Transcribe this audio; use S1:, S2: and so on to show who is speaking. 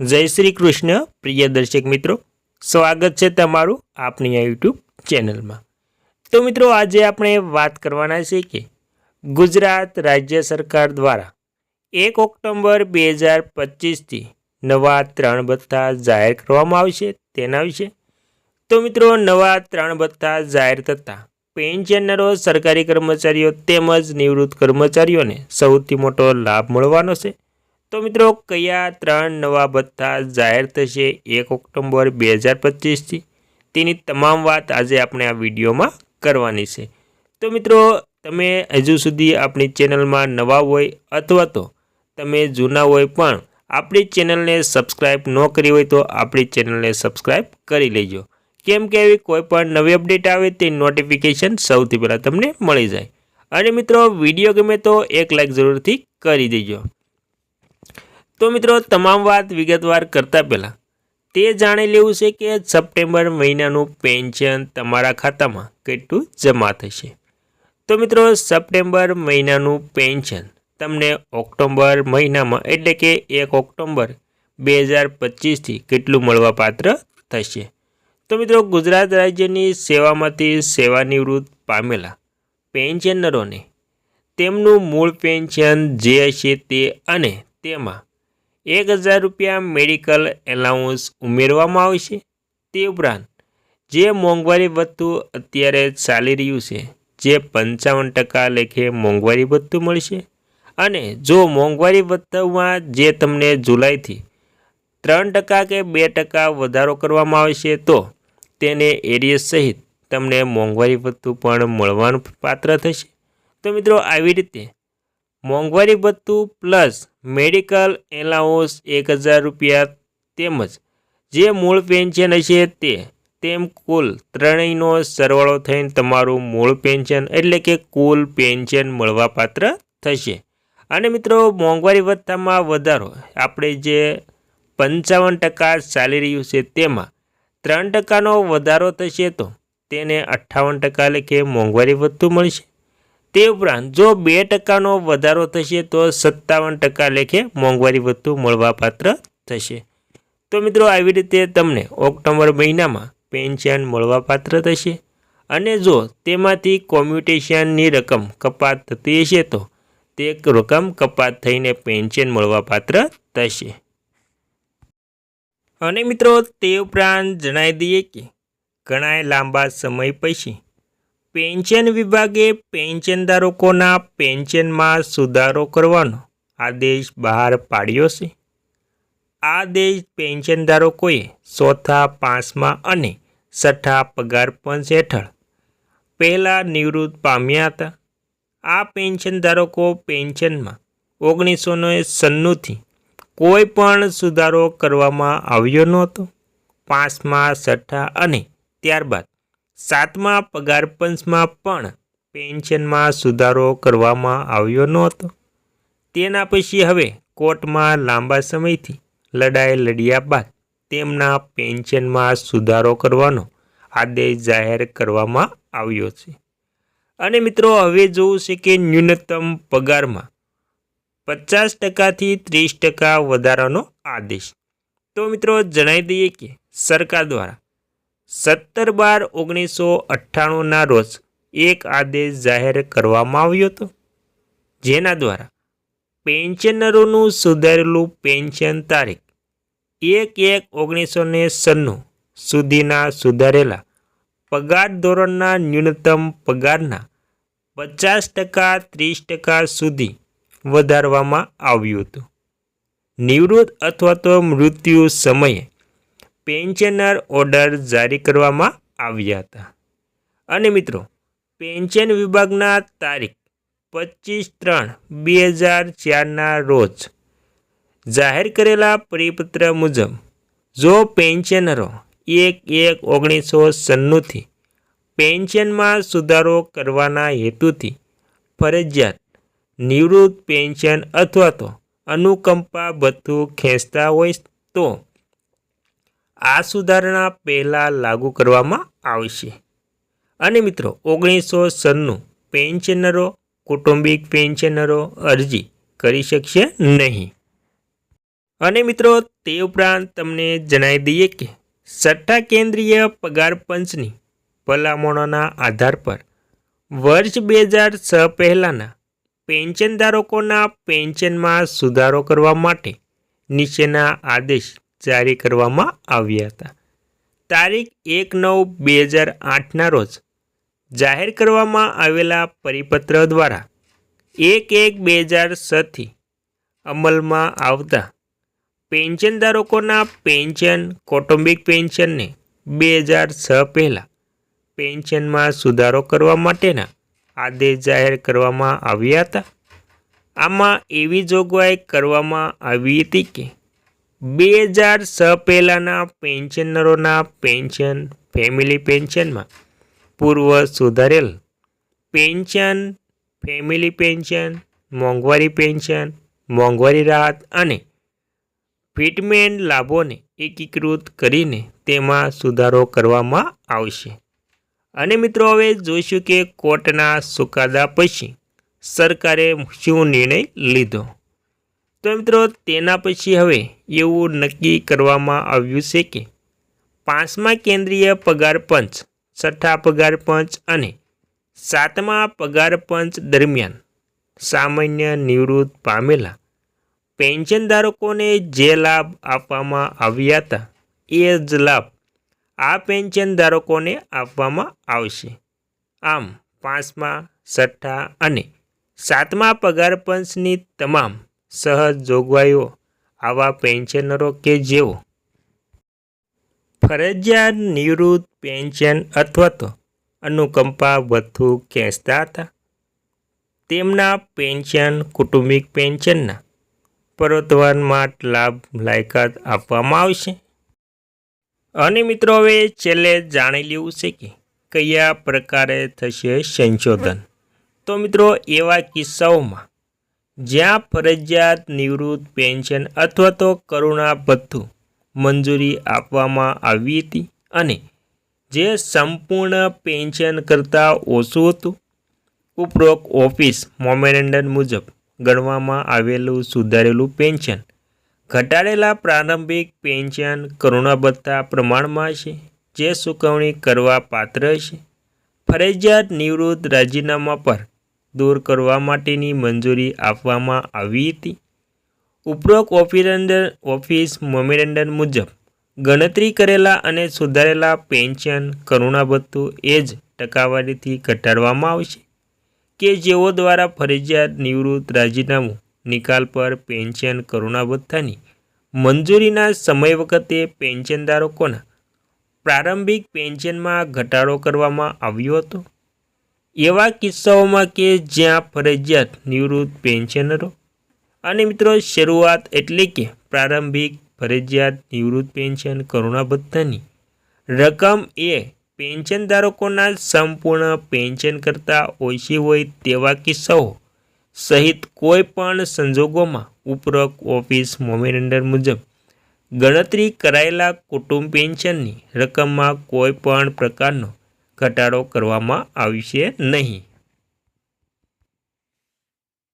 S1: જય શ્રી કૃષ્ણ, પ્રિય દર્શક મિત્રો. સ્વાગત છે તમારું આપની આ યુટ્યુબ ચેનલમાં. તો મિત્રો, આજે આપણે વાત કરવાના છે કે ગુજરાત રાજ્ય સરકાર દ્વારા એક ઓક્ટોબર બે હજાર પચીસથી નવા ત્રણ ભથ્થા જાહેર કરવામાં આવશે તેના વિશે. તો મિત્રો, નવા ત્રણ ભથ્થા જાહેર થતાં પેન્શનરો, સરકારી કર્મચારીઓ તેમજ નિવૃત્ત કર્મચારીઓને સૌથી મોટો લાભ મળવાનો છે. તો મિત્રો, કયા ત્રણ નવા ભથ્થા જાહેર થશે એક ઓક્ટોબર બે હજાર પચીસથી? તેની તમામ વાત આજે આપણે આ વિડીયોમાં કરવાની છે. તો મિત્રો, તમે હજુ સુધી આપણી ચેનલમાં નવા હોય અથવા તો તમે જૂના હોય પણ આપણી ચેનલને સબસ્ક્રાઈબ ન કરી હોય તો આપણી ચેનલને સબસ્ક્રાઈબ કરી લેજો. કેમ કે એવી કોઈ પણ નવી અપડેટ આવે તે નોટિફિકેશન સૌથી પહેલાં તમને મળી જાય. અને મિત્રો, વીડિયો ગમે તો એક લાઈક જરૂરથી કરી દેજો. તો મિત્રો, તમામ વાત વિગતવાર કરતાં પહેલાં, તે જાણી લેવું છે કે સપ્ટેમ્બર મહિનાનું પેન્શન તમારા ખાતામાં કેટલું જમા થશે. તો મિત્રો, સપ્ટેમ્બર મહિનાનું પેન્શન તમને ઓક્ટોબર મહિનામાં, એટલે કે એક ઓક્ટોબર બે હજાર પચીસથી કેટલું મળવાપાત્ર થશે. તો મિત્રો, ગુજરાત રાજ્યની સેવામાંથી સેવાનિવૃત્ત પામેલા પેન્શનરોને તેમનું મૂળ પેન્શન જે હશે તે અને તેમાં એક હજાર રૂપિયા મેડિકલ એલાઉન્સ ઉમેરવામાં આવશે તે ઉપરાંત જે મોંઘવારી ભથ્થું અત્યારે ચાલી રહ્યું છે, જે પંચાવન ટકા લેખે મોંઘવારી ભથ્થું મળશે અને જો મોંઘવારી ભથ્થામાં જે તમને જુલાઈથી ત્રણ ટકા કે બે ટકા વધારો કરવામાં આવશે તો તેને એરિયસ સહિત તમને મોંઘવારી ભથ્થું પણ મળવાનું પાત્ર થશે. તો મિત્રો, આવી રીતે મોંઘવારી ભથ્થું પ્લસ મેડિકલ એલાઉન્સ એક હજાર રૂપિયા તેમજ જે મૂળ પેન્શન હશે તે, તેમ કુલ ત્રણેયનો સરવાળો થઈને તમારું મૂળ પેન્શન એટલે કે કુલ પેન્શન મળવાપાત્ર થશે. અને મિત્રો, મોંઘવારી ભથ્થામાં વધારો. આપણે જે પંચાવન ટકા ચાલી રહ્યું છે તેમાં ત્રણ ટકાનો વધારો થશે તો તેને અઠ્ઠાવન ટકા લેખે મોંઘવારી ભથ્થું મળશે. તે ઉપરાંત જો બે ટકાનો વધારો થશે તો સત્તાવન ટકા લેખે મોંઘવારી ભથ્થું મળવાપાત્ર થશે. તો મિત્રો આવી રીતે તમને ઓક્ટોબર મહિનામાં પેન્શન મળવાપાત્ર થશે. અને જો તેમાંથી કોમ્યુટેશનની રકમ કપાત થતી હશે તો તે રકમ કપાત થઈને પેન્શન મળવાપાત્ર થશે. અને મિત્રો તે ઉપરાંત જણાવી દઈએ કે ઘણા લાંબા સમય પછી પેન્શન વિભાગે પેન્શનધારકોના પેન્શનમાં સુધારો કરવાનો આદેશ બહાર પાડ્યો છે. આદેશ પેન્શનધારકોએ ચોથા પાંચમા અને છઠ્ઠા પગાર પંચ હેઠળ પહેલાં નિવૃત્ત પામ્યા હતા. આ પેન્શનધારકો પેન્શનમાં ઓગણીસો સન્નુથી કોઈ પણ સુધારો કરવામાં આવ્યો નહોતો. પાંચમા, છઠ્ઠા અને ત્યારબાદ સાતમા પગાર પંચમાં પણ પેન્શનમાં સુધારો કરવામાં આવ્યો નહોતો. તેના પછી હવે કોર્ટમાં લાંબા સમયથી લડાઈ લડ્યા બાદ તેમના પેન્શનમાં સુધારો કરવાનો આદેશ જાહેર કરવામાં આવ્યો છે. અને મિત્રો, હવે જોવું છે કે ન્યૂનતમ પગારમાં પચાસ ટકાથી ત્રીસ ટકા વધારાનો આદેશ. તો મિત્રો, જણાવી દઈએ કે સરકાર દ્વારા સત્તર બાર ઓગણીસો અઠ્ઠાણુંના રોજ એક આદેશ જાહેર કરવામાં આવ્યો હતો, જેના દ્વારા પેન્શનરોનું સુધારેલું પેન્શન તારીખ એક એક ઓગણીસો ને સન્નું સુધીના સુધારેલા પગાર ધોરણના ન્યૂનતમ પગારના પચાસ ટકા, ત્રીસ ટકા સુધી વધારવામાં આવ્યું હતું. નિવૃત્ત અથવા તો મૃત્યુ સમયે પેન્શનર ઓર્ડર જારી કરવામાં આવ્યા હતા. અને મિત્રો, પેન્શન વિભાગના તારીખ પચીસ ત્રણ બે હજાર ચારના રોજ જાહેર કરેલા પરિપત્ર મુજબ, જો પેન્શનરો એક એક ઓગણીસો સન્નુથી પેન્શનમાં સુધારો કરવાના હેતુથી ફરજિયાત નિવૃત્ત પેન્શન અથવા તો અનુકંપા ભથ્થું ખેંચતા હોય તો આ સુધારણા પહેલાં લાગુ કરવામાં આવશે. અને મિત્રો, ઓગણીસો સનનું પેન્શનરો, કૌટુંબિક પેન્શનરો અરજી કરી શકશે નહીં. અને મિત્રો, તે ઉપરાંત તમને જણાવી દઈએ કે સટ્ટા કેન્દ્રીય પગાર પંચની ભલામણોના આધાર પર વર્ષ બે હજાર છ પહેલાંના પેન્શનધારકોના પેન્શનમાં સુધારો કરવા માટે નીચેના આદેશ જારી કરવામાં આવ્યા હતા. તારીખ એક નવ બે હજાર આઠના રોજ જાહેર કરવામાં આવેલા પરિપત્ર દ્વારા એક એક બે હજાર છથી અમલમાં આવતા પેન્શન ધારકોના પેન્શન, કૌટુંબિક પેન્શનને બે હજાર છ પહેલાં પેન્શનમાં સુધારો કરવા માટેના આદેશ જાહેર કરવામાં આવ્યા હતા. આમાં એવી જોગવાઈ કરવામાં આવી હતી કે બે હજાર છ પહેલાંના પેન્શનરોના પેન્શન, ફેમિલી પેન્શનમાં પૂર્વ સુધારેલ પેન્શન, ફેમિલી પેન્શન, મોંઘવારી પેન્શન, મોંઘવારી રાહત અને ફિટમેન્ટ લાભોને એકીકૃત કરીને તેમાં સુધારો કરવામાં આવશે. અને મિત્રો, હવે જોઈશું કે કોર્ટના ચુકાદા પછી સરકારે શું નિર્ણય લીધો? તો મિત્રો તેના પછી હવે એવું નક્કી કરવામાં આવ્યું છે કે પાંચમા કેન્દ્રીય પગાર પંચ, છઠ્ઠા પગાર પંચ અને સાતમા પગાર પંચ દરમિયાન સામાન્ય નિવૃત્ત પામેલા પેન્શનધારકોને જે લાભ આપવામાં આવ્યા હતા એ જ લાભ આ પેન્શનધારકોને આપવામાં આવશે. આમ પાંચમા, છઠ્ઠા અને સાતમા પગાર પંચની તમામ સહજ જોગવાઈઓ આવા પેન્શનરો કે જેઓ ફરજિયાત નિવૃત્ત પેન્શન અથવા તો અનુકંપા ભથ્થું ખેંચતા હતા. તેમના પેન્શન કુટુંબિક પેન્શનના પરતવનમાં લાભ લાયકાત આપવામાં આવશે. અને મિત્રો, હવે છેલ્લે જાણી લેવું છે કે કયા પ્રકારે થશે સંશોધન? તો મિત્રો, એવા કિસ્સાઓમાં જ્યાં ફરજિયાત નિવૃત્ત પેન્શન અથવા તો કરુણા ભથ્થું મંજૂરી આપવામાં આવી હતી અને જે સંપૂર્ણ પેન્શન કરતાં ઓછું હતું. ઉપરોક્ત ઓફિસ મોમેરેન્ડમ મુજબ ગણવામાં આવેલું સુધારેલું પેન્શન. ઘટાડેલા પ્રારંભિક પેન્શન કરુણા પ્રમાણમાં છે, જે ચૂકવણી કરવા પાત્ર છે. ફરજિયાત નિવૃત્ત રાજીનામા પર દૂર કરવા માટેની મંજૂરી આપવામાં આવી હતી. ઉપરોક્ત ઓફિરંડર ઓફિસ મોમેરેન્ડર મુજબ, ગણતરી કરેલા અને સુધારેલા પેન્શન કરુણા એ જ ટકાવારીથી ઘટાડવામાં આવશે કે જેઓ દ્વારા ફરજિયાત નિવૃત્ત રાજીનામું, નિકાલ પર પેન્શન કરુણા મંજૂરીના સમય વખતે પેન્શનધારકોના પ્રારંભિક પેન્શનમાં ઘટાડો કરવામાં આવ્યો હતો. એવા કિસ્સાઓમાં કે જ્યાં ફરજિયાત નિવૃત્ત પેન્શનરો અને મિત્રો શરૂઆત એટલે કે પ્રારંભિક ફરજિયાત નિવૃત્ત પેન્શન કરુણા ભથ્થાની રકમ એ પેન્શનધારકોના સંપૂર્ણ પેન્શન કરતાં ઓછી હોય તેવા કિસ્સાઓ સહિત કોઈપણ સંજોગોમાં ઉપરોક્ત ઓફિસ મોમેરેન્ડર મુજબ ગણતરી કરાયેલા કુટુંબ પેન્શનની રકમમાં કોઈપણ પ્રકારનો ઘટાડો કરવામાં આવશે નહીં.